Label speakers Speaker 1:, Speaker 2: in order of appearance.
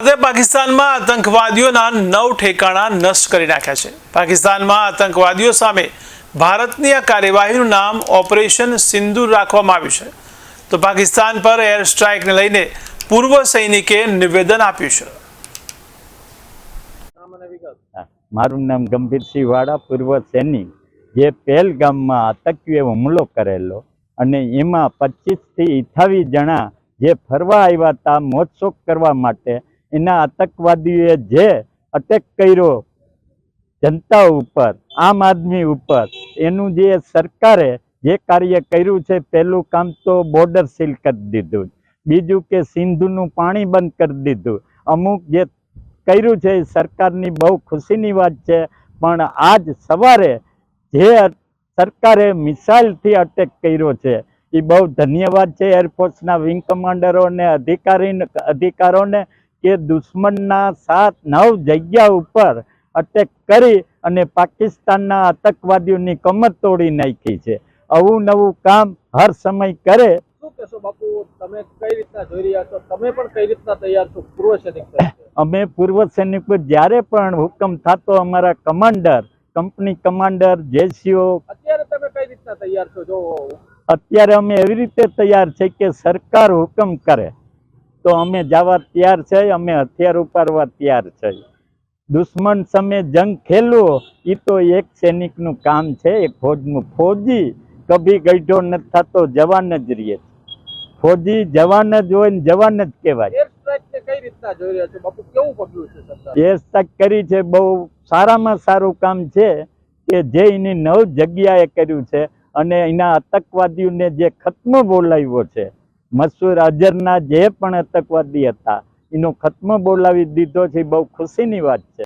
Speaker 1: ભારતે પાકિસ્તાનમાં આતંકવાદીઓના નવ ઠેકાણા નષ્ટ કરી નાખ્યા છે. પાકિસ્તાનમાં આતંકવાદીઓ સામે ભારતની આ કાર્યવાહીનું નામ ઓપરેશન સિંદૂર રાખવામાં આવ્યું છે. તો પાકિસ્તાન પર એર સ્ટ્રાઇકને લઈને પૂર્વ સૈનિકે નિવેદન આપ્યું છે.
Speaker 2: મારું નામ ગંભીરસિંહ વાડા પૂર્વ સૈનિક. જે પહેલગામમાં આતંકીએ હુમલો કરેલો અને એમાં પચીસથી અઠાવીસ જણા જે ફરવા આવ્યા હતા, મોજશોખ કરવા માટે એના આતંકવાદીઓએ જે અટેક કર્યો જનતા ઉપર, આમ આદમી ઉપર, એનું જે સરકારે જે કાર્ય કર્યું છે પહેલું કામ તો બોર્ડર સીલ કરી દીધું બીજું કે સિંધુનું પાણી બંધ કરી દીધું. અમુક જે કર્યું છે એ સરકારની બહુ ખુશીની વાત છે, પણ આજ સવારે જે સરકારે મિસાઇલથી અટેક કર્યો છે, એ બહુ ધન્યવાદ છે એરફોર્સના વિંગ કમાન્ડરોને અધિકારી અધિકારોને કે દુશ્મનના સાત નવ જગ્યા ઉપર અટેક કરી અને પાકિસ્તાનના આતંકવાદીઓની કમર તોડી નાખી છે. આવું નવું કામ હર સમય કરે. અમે પૂર્વ સૈનિકો જ્યારે પણ હુકમ થતો અમારા કમાન્ડર કંપની કમાન્ડર જેસીઓ
Speaker 3: અત્યારે તમે કઈ રીતના તૈયાર છો? જો
Speaker 2: અત્યારે અમે એવી રીતે તૈયાર છે કે સરકાર હુકમ કરે. તો અમે જવા તૈયાર છે અમે હથિયાર ઉપાડવા તૈયાર છે. દુશ્મન સામે જંગ ખેલવો એ તો એક સૈનિકનું કામ છે એક ફોજનું. ફોજી કભી ગઈઢો નથી થતો જવાન જ રહીએ ફોજી જવાન જ હોય ને જવાન જ કહેવાય.
Speaker 3: એર સ્ટ્રાઇક
Speaker 2: કરી છે બહુ સારામાં સારું કામ છે કે જે એની નવ જગ્યાએ કર્યું છે અને એના આતંકવાદીઓને જે ખતમો બોલાવ્યો છે મસૂર અજરના જે પણ આતંકવાદી હતા, એનો ખત્મ બોલાવી દીધો છે બહુ ખુશીની વાત છે.